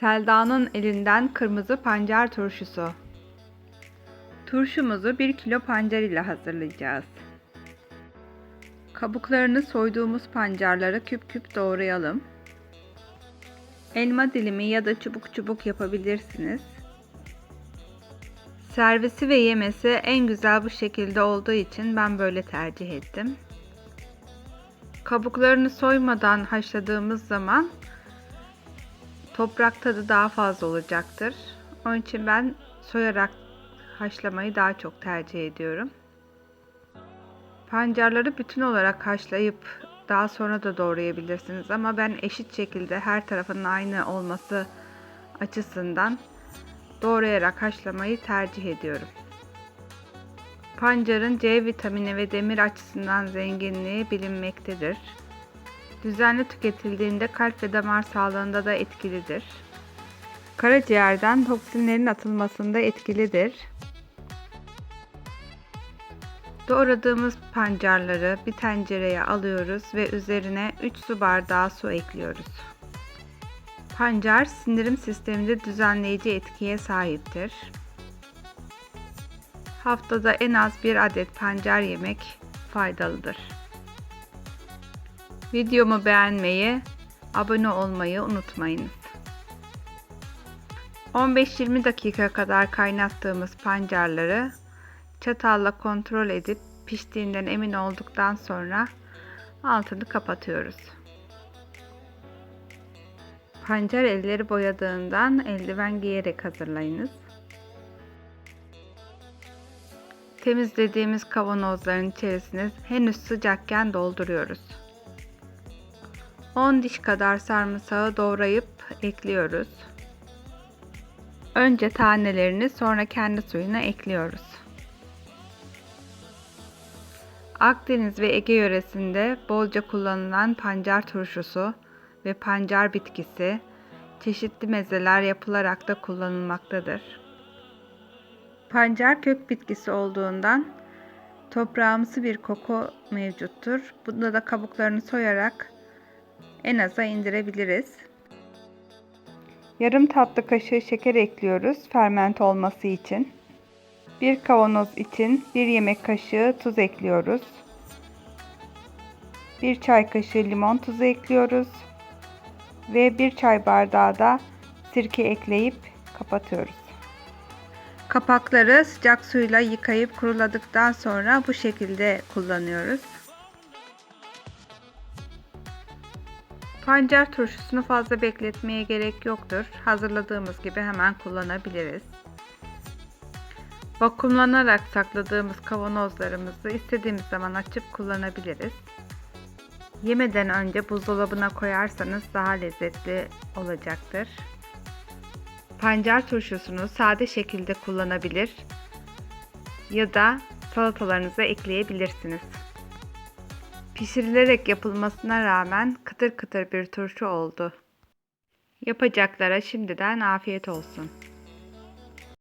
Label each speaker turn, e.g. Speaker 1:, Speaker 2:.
Speaker 1: Selda'nın elinden kırmızı pancar turşusu. Turşumuzu 1 kilo pancar ile hazırlayacağız. Kabuklarını soyduğumuz pancarları küp küp doğrayalım. Elma dilimi ya da çubuk çubuk yapabilirsiniz. Servisi ve yemesi en güzel bu şekilde olduğu için ben böyle tercih ettim. Kabuklarını soymadan haşladığımız zaman toprak tadı daha fazla olacaktır. Onun için ben soyarak haşlamayı daha çok tercih ediyorum. Pancarları bütün olarak haşlayıp daha sonra da doğrayabilirsiniz ama ben eşit şekilde her tarafının aynı olması açısından doğrayarak haşlamayı tercih ediyorum. Pancarın C vitamini ve demir açısından zenginliği bilinmektedir. Düzenli tüketildiğinde kalp ve damar sağlığında da etkilidir. Karaciğerden toksinlerin atılmasında etkilidir. Doğradığımız pancarları bir tencereye alıyoruz ve üzerine 3 su bardağı su ekliyoruz. Pancar sindirim sisteminde düzenleyici etkiye sahiptir. Haftada en az bir adet pancar yemek faydalıdır. Videomu beğenmeyi, abone olmayı unutmayınız. 15-20 dakika kadar kaynattığımız pancarları çatalla kontrol edip piştiğinden emin olduktan sonra altını kapatıyoruz. Pancar elleri boyadığından eldiven giyerek hazırlayınız. Temizlediğimiz kavanozların içerisine henüz sıcakken dolduruyoruz. 10 diş kadar sarımsağı doğrayıp ekliyoruz. Önce tanelerini sonra kendi suyuna ekliyoruz. Akdeniz ve Ege yöresinde bolca kullanılan pancar turşusu ve pancar bitkisi çeşitli mezeler yapılarak da kullanılmaktadır. Pancar kök bitkisi olduğundan toprağımsı bir koku mevcuttur. Bunda da kabuklarını soyarak en aza indirebiliriz. Yarım tatlı kaşığı şeker ekliyoruz ferment olması için. Bir kavanoz için bir yemek kaşığı tuz ekliyoruz. Bir çay kaşığı limon tuzu ekliyoruz. Ve bir çay bardağı da sirke ekleyip kapatıyoruz. Kapakları sıcak suyla yıkayıp kuruladıktan sonra bu şekilde kullanıyoruz. Pancar turşusunu fazla bekletmeye gerek yoktur. Hazırladığımız gibi hemen kullanabiliriz. Vakumlanarak sakladığımız kavanozlarımızı istediğimiz zaman açıp kullanabiliriz. Yemeden önce buzdolabına koyarsanız daha lezzetli olacaktır. Pancar turşusunu sade şekilde kullanabilir ya da salatalarınıza ekleyebilirsiniz. Pişirilerek yapılmasına rağmen kıtır kıtır bir turşu oldu. Yapacaklara şimdiden afiyet olsun.